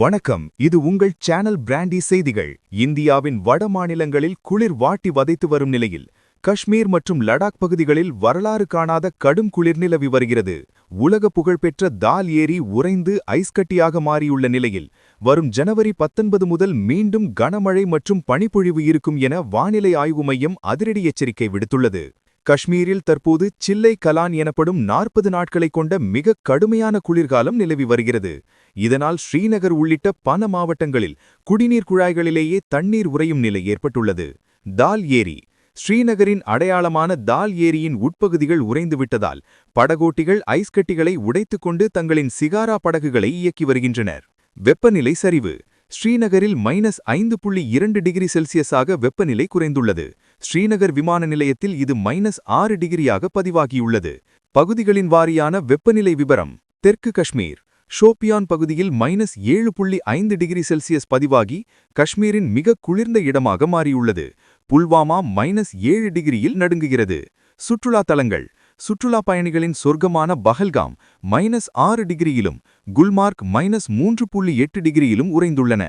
வணக்கம். இது உங்கள் சேனல் பிராண்டி செய்திகள். இந்தியாவின் வட மாநிலங்களில் குளிர் வாட்டி வதைத்து வரும் நிலையில் காஷ்மீர் மற்றும் லடாக் பகுதிகளில் வரலாறு காணாத கடும் குளிர் நிலவி வருகிறது. உலக புகழ்பெற்ற தால் ஏரி உறைந்து ஐஸ்கட்டியாக மாறியுள்ள நிலையில் வரும் ஜனவரி பத்தொன்பது முதல் மீண்டும் கனமழை மற்றும் பனிப்பொழிவு இருக்கும் என வானிலை ஆய்வு மையம் அதிரடி எச்சரிக்கை விடுத்துள்ளது. காஷ்மீரில் தற்போது சில்லை கலான் எனப்படும் நாற்பது நாட்களை கொண்ட மிக கடுமையான குளிர்காலம் நிலவி வருகிறது. இதனால் ஸ்ரீநகர் உள்ளிட்ட பல மாவட்டங்களில் குடிநீர் குழாய்களிலேயே தண்ணீர் உறையும் நிலை ஏற்பட்டுள்ளது. தால் ஏரி. ஸ்ரீநகரின் அடையாளமான தால் ஏரியின் உட்பகுதிகள் உறைந்துவிட்டதால் படகோட்டிகள் ஐஸ்கட்டிகளை உடைத்துக்கொண்டு தங்களின் சிகாரா படகுகளை இயக்கி வருகின்றனர். வெப்பநிலை சரிவு. ஸ்ரீநகரில் மைனஸ் ஐந்து புள்ளி இரண்டு டிகிரி செல்சியஸாக வெப்பநிலை குறைந்துள்ளது. ஸ்ரீநகர் விமான நிலையத்தில் இது மைனஸ் ஆறு டிகிரியாக பதிவாகியுள்ளது. பகுதிகளின் வாரியான வெப்பநிலை விபரம் தெற்கு காஷ்மீர் ஷோபியான் பகுதியில் மைனஸ் ஏழு புள்ளி ஐந்து டிகிரி செல்சியஸ் பதிவாகி காஷ்மீரின் மிக குளிர்ந்த இடமாக மாறியுள்ளது. புல்வாமா மைனஸ் ஏழு டிகிரியில் நடுங்குகிறது. சுற்றுலா தலங்கள் சுற்றுலா பயணிகளின் சொர்க்கமான பஹல்காம் மைனஸ் ஆறு டிகிரியிலும் குல்மார்க் மைனஸ் மூன்று புள்ளி எட்டு டிகிரியிலும் உறைந்துள்ளன.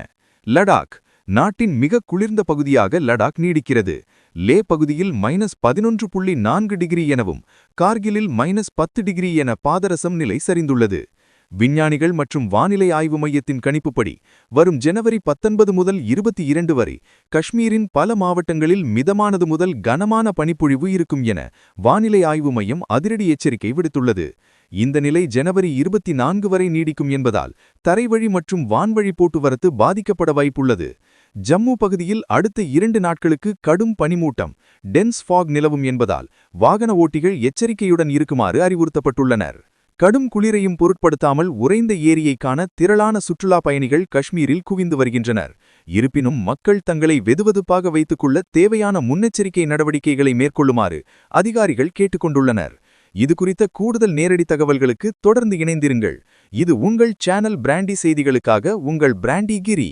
லடாக் நாட்டின் மிக குளிர்ந்த பகுதியாக லடாக் நீடிக்கிறது. லே பகுதியில் மைனஸ் பதினொன்று புள்ளி நான்கு டிகிரி எனவும் கார்கிலில் மைனஸ் பத்து டிகிரி என பாதரசம் நிலை சரிந்துள்ளது. விஞ்ஞானிகள் மற்றும் வானிலை ஆய்வு மையத்தின் கணிப்புப்படி வரும் ஜனவரி பத்தொன்பது முதல் இருபத்தி இரண்டு வரை காஷ்மீரின் பல மாவட்டங்களில் மிதமானது முதல் கனமான பனிப்பொழிவு இருக்கும் என வானிலை ஆய்வு மையம் அதிரடி எச்சரிக்கை விடுத்துள்ளது. இந்த நிலை ஜனவரி இருபத்தி நான்கு வரை நீடிக்கும் என்பதால் தரைவழி மற்றும் வான்வழி போக்குவரத்து பாதிக்கப்பட வாய்ப்புள்ளது. ஜம்மு பகுதியில் அடுத்த இரண்டு நாட்களுக்கு கடும் பனிமூட்டம் டென்ஸ் ஃபாக் நிலவும் என்பதால் வாகன ஓட்டிகள் எச்சரிக்கையுடன் இருக்குமாறு அறிவுறுத்தப்பட்டுள்ளனர். கடும் குளிரையும் பொருட்படுத்தாமல் உறைந்த ஏரியை காண திரளான சுற்றுலா பயணிகள் காஷ்மீரில் குவிந்து வருகின்றனர். இருப்பினும் மக்கள் தங்களை வெதுவெதுப்பாக வைத்துக் கொள்ள தேவையான முன்னெச்சரிக்கை நடவடிக்கைகளை மேற்கொள்ளுமாறு அதிகாரிகள் கேட்டுக்கொண்டுள்ளனர். இது குறித்த கூடுதல் நேரடி தகவல்களுக்கு தொடர்ந்து இணைந்திருங்கள். இது உங்கள் சேனல் பிராண்டி செய்திகளுக்காக உங்கள் பிராண்டி கிரி.